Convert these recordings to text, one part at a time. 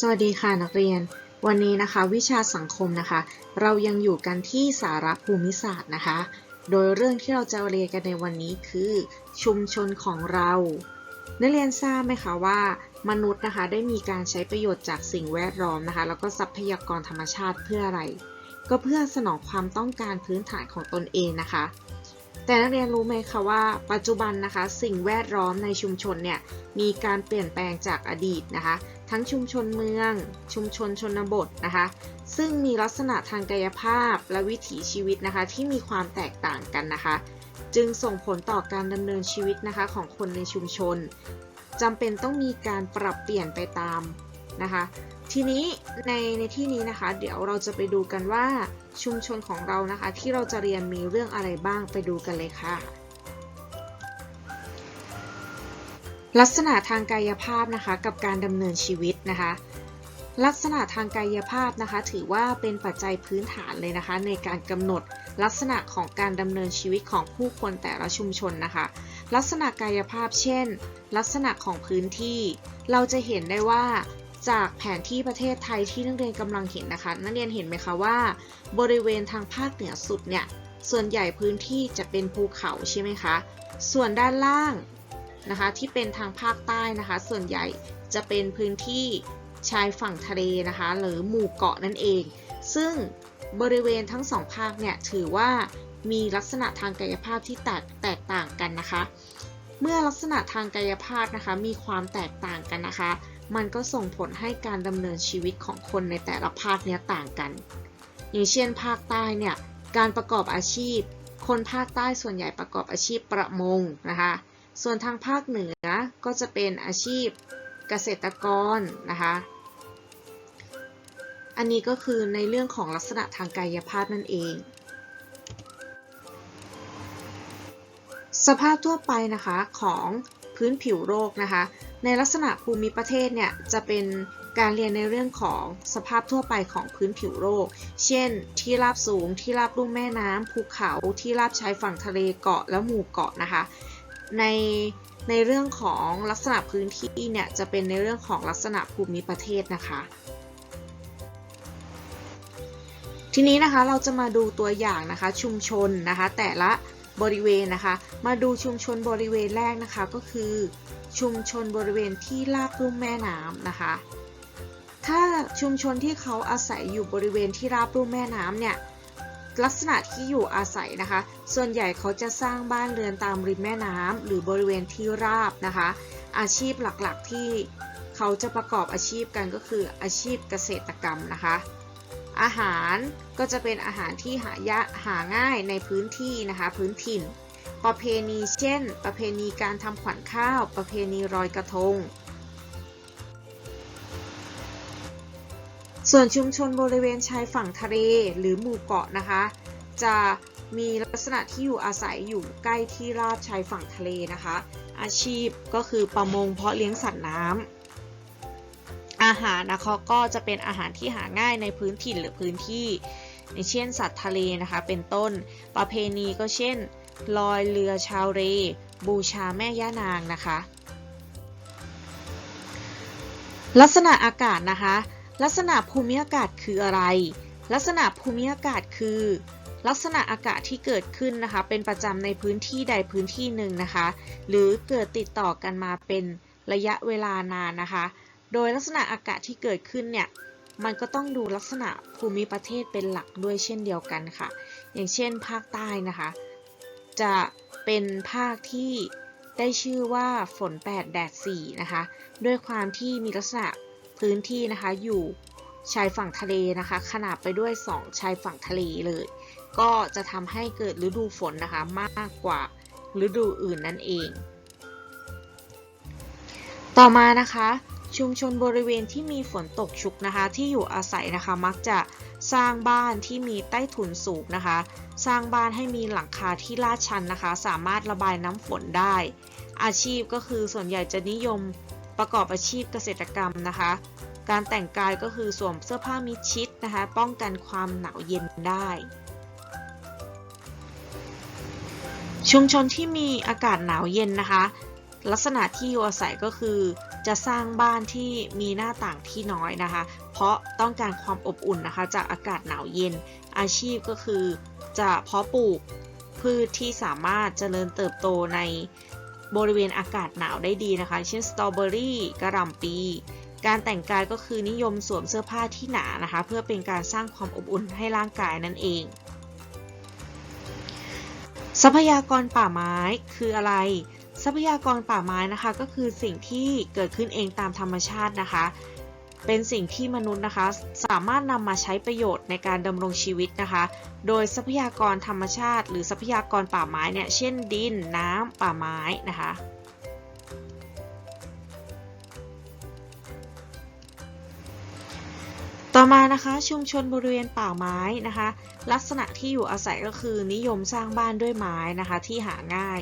สวัสดีค่ะนักเรียน วันนี้นะคะวิชาสังคมนะคะ เรายังอยู่กันที่สาระภูมิศาสตร์นะคะ โดยเรื่องที่เราจะเรียนกันในวันนี้คือ ชุมชนของเรา นักเรียนทราบไหมคะว่า มนุษย์นะคะได้มีการใช้ประโยชน์จากสิ่งแวดล้อมนะคะ แล้วก็ทรัพยากรธรรมชาติเพื่ออะไร ก็เพื่อสนองความต้องการพื้นฐานของตนเองนะคะแต่นักเรียนรู้ไหมคะว่าปัจจุบันนะคะ สิ่งแวดล้อมในชุมชนเนี่ยมีการเปลี่ยนแปลงจากอดีตนะคะ ทั้งชุมชนเมือง ชุมชนชนบทนะคะ ซึ่งมีลักษณะทางกายภาพและวิถีชีวิตนะคะ ที่มีความแตกต่างกันนะคะ จึงส่งผลต่อการดำเนินชีวิตนะคะของคนในชุมชนจำเป็นต้องมีการปรับเปลี่ยนไปตามนะคะ ทีนี้ในในที่นี้นะคะ เดี๋ยวเราจะไปดูกันว่าชุมชนของเรานะคะ ที่เราจะเรียนมีเรื่องอะไรบ้างไปดูกันเลยค่ะ ลักษณะทางกายภาพนะคะกับการดำเนินชีวิตนะคะ ลักษณะทางกายภาพนะคะถือว่าเป็นปัจจัยพื้นฐานเลยนะคะ ในการกำหนดลักษณะของการดำเนินชีวิตของผู้คนแต่ละชุมชนนะคะ ลักษณะกายภาพเช่น ลักษณะของพื้นที่ เราจะเห็นได้ว่าจากแผนที่ประเทศไทยที่นักเรียนกำลังเห็นนะคะ นักเรียนเห็นไหมคะว่า บริเวณทางภาคเหนือสุดเนี่ยส่วนใหญ่พื้นที่จะเป็นภูเขาใช่ไหมคะ ส่วนด้านล่าง นะคะที่เป็นทางภาคใต้นะคะ ส่วนใหญ่จะเป็นพื้นที่ชายฝั่งทะเลนะคะ หรือหมู่เกาะนั่นเอง ซึ่งบริเวณทั้งสองภาคเนี่ยถือว่ามีลักษณะทางกายภาพที่แตกแตกต่างกันนะคะ เมื่อลักษณะทางกายภาพนะคะมีความแตกต่างกันนะคะ มันก็ส่งผลให้การดำเนินชีวิตของคนในแต่ละภาคเนี้ยต่างกัน อย่างเช่น ภาคใต้เนี่ยการประกอบอาชีพ คนภาคใต้ส่วนใหญ่ประกอบอาชีพประมงนะคะ ส่วนทางภาคเหนือก็จะเป็นอาชีพเกษตรกรนะคะ อันนี้ก็คือในเรื่องของลักษณะทางกายภาพนั่นเอง สภาพทั่วไปนะคะของพื้นผิวโรคนะคะ ในลักษณะภูมิประเทศเนี่ยจะเป็นการเรียนในเรื่องของสภาพทั่วไปของพื้นผิวโรคเช่น ที่ราบสูง ที่ราบลุ่มแม่น้ำภูเขา ที่ราบชายฝั่งทะเลเกาะและหมู่เกาะนะคะ ในในเรื่องของลักษณะพื้นที่เนี่ยจะเป็นในเรื่องของลักษณะภูมิประเทศนะคะ ทีนี้นะคะเราจะมาดูตัวอย่างนะคะชุมชนนะคะแต่ละบริเวณนะคะ มาดูชุมชนบริเวณแรกนะคะก็คือ ชุมชนบริเวณที่ลาบลุ่มแม่น้ำนะคะ ถ้าชุมชนที่เขาอาศัยอยู่บริเวณที่ราบลุ่มแม่น้ำเนี่ย ลักษณะที่อยู่อาศัยนะคะ ส่วนใหญ่เขาจะสร้างบ้านเรือนตามริมแม่น้ำหรือบริเวณที่ราบนะคะ อาชีพหลักๆที่เขาจะประกอบอาชีพกันก็คืออาชีพเกษตรกรรมนะคะ อาหารก็จะเป็นอาหารที่หายะหาง่ายในพื้นที่นะคะพื้นถิ่น ประเพณีเช่น ประเพณีการทำขวัญข้าว ประเพณีลอยกระทง ส่วนชุมชนบริเวณชายฝั่งทะเลหรือหมู่เกาะนะคะ จะมีลักษณะที่อยู่อาศัยอยู่ใกล้ที่ราบชายฝั่งทะเลนะคะ อาชีพก็คือประมงเพาะเลี้ยงสัตว์น้ำอาหารนะคะก็จะเป็นอาหารที่หาง่ายในพื้นถิ่นหรือพื้นที่อย่างเช่นสัตว์ทะเลนะคะเป็นต้นประเพณีก็เช่น ลอยเรือชาวเร บูชาแม่ย่านางนะคะ ลักษณะอากาศนะคะ ลักษณะภูมิอากาศคืออะไร ลักษณะภูมิอากาศคือ ลักษณะอากาศที่เกิดขึ้นนะคะ เป็นประจำในพื้นที่ใดพื้นที่หนึ่งนะคะ หรือเกิดติดต่อกันมาเป็นระยะเวลานานนะคะ โดยลักษณะอากาศที่เกิดขึ้นเนี่ยมันก็ต้องดูลักษณะภูมิประเทศเป็นหลักด้วยเช่นเดียวกันค่ะ อย่างเช่น ภาคใต้นะคะ จะเป็นภาคที่ได้ชื่อว่าฝน 8 แดด 4 นะคะ ด้วยความที่มีลักษณะ พื้นที่นะคะอยู่ชายฝั่งทะเลนะคะ ขนาบไปด้วย 2 ชายฝั่งทะเลเลย ก็จะทำให้เกิดฤดูฝนนะคะมากกว่าฤดูอื่นนั่นเอง ต่อมานะคะ ชุมชนบริเวณที่มีฝนตกชุกนะคะ ที่อยู่อาศัยนะคะมักจะสร้างบ้านที่มีใต้ถุนสูงนะคะ สร้างบ้านให้มีหลังคาที่ลาดชันนะคะ สามารถระบายน้ำฝนได้ อาชีพก็คือส่วนใหญ่จะนิยม ประกอบอาชีพเกษตรกรรมนะคะ การแต่งกายก็คือสวมเสื้อผ้ามิดชิดนะคะ ป้องกันความหนาวเย็นได้ ชุมชนที่มีอากาศหนาวเย็นนะคะ ลักษณะที่อยู่อาศัยก็คือจะสร้างบ้านที่มีหน้าต่างที่น้อยนะคะ เพราะต้องการความอบอุ่นนะคะ จากอากาศหนาวเย็น อาชีพก็คือจะเพาะปลูกพืชที่สามารถเจริญเติบโตใน บริเวณอากาศหนาวได้ดีนะคะ เช่นสตรอเบอรี่กระหล่ำปี การแต่งกายก็คือนิยมสวมเสื้อผ้าที่หนานะคะ เพื่อเป็นการสร้างความอบอุ่นให้ร่างกายนั่นเอง ทรัพยากรป่าไม้คืออะไร ทรัพยากรป่าไม้นะคะ ก็คือสิ่งที่เกิดขึ้นเองตามธรรมชาตินะคะ เป็นสิ่งที่มนุษย์นะคะ สามารถนำมาใช้ประโยชน์ในการดำรงชีวิตนะคะ โดยทรัพยากรธรรมชาติ หรือทรัพยากรป่าไม้เนี่ย เช่นดิน น้ำ ป่าไม้นะคะต่อมานะคะชุมชนบริเวณป่าไม้นะคะ ลักษณะที่อยู่อาศัยก็คือนิยมสร้างบ้านด้วยไม้นะคะที่หาง่าย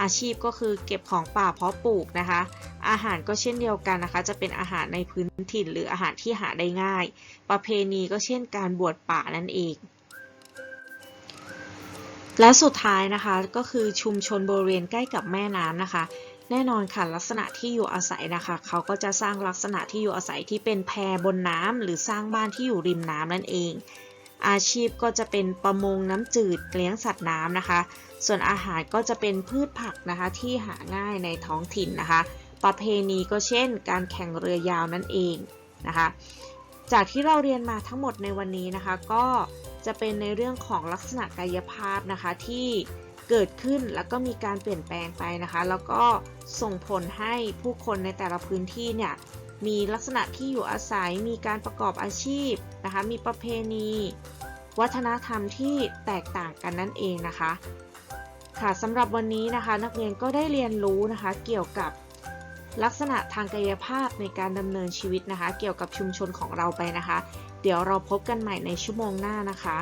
อาชีพก็คือเก็บของป่าเพาะปลูกนะคะ อาหารก็เช่นเดียวกันนะคะ จะเป็นอาหารในพื้นถิ่นหรืออาหารที่หาได้ง่าย ประเพณีก็เช่นการบวชป่านั่นเอง และสุดท้ายนะคะก็คือชุมชนบริเวณใกล้กับแม่น้ำนะคะแน่นอนค่ะลักษณะที่อยู่อาศัยนะคะ เขาก็จะสร้างลักษณะที่อยู่อาศัยที่เป็นแพบนน้ำหรือสร้างบ้านที่อยู่ริมน้ำนั่นเอง อาชีพก็จะเป็นประมงน้ำจืดเลี้ยงสัตว์น้ำนะคะ ส่วนอาหารก็จะเป็นพืชผักนะคะที่หาง่ายในท้องถิ่นนะคะ ประเพณีก็เช่น การแข่งเรือยาวนั่นเองนะคะ จากที่เราเรียนมาทั้งหมดในวันนี้นะคะ ก็จะเป็นในเรื่องของลักษณะกายภาพนะคะที่เกิดขึ้นแล้วก็มีการเปลี่ยนแปลงไปนะคะ แล้วก็ส่งผลให้ผู้คนในแต่ละพื้นที่เนี่ยมีลักษณะที่อยู่อาศัยมีการประกอบอาชีพนะคะ มีประเพณี วัฒนธรรมที่แตกต่างกันนั่นเองนะคะ ค่ะสำหรับวันนี้นะคะนักเรียนก็ได้เรียนรู้นะคะเกี่ยวกับลักษณะทางกายภาพในการดำเนินชีวิตนะคะ เกี่ยวกับชุมชนของเราไปนะคะ เดี๋ยวเราพบกันใหม่ในชั่วโมงหน้านะคะ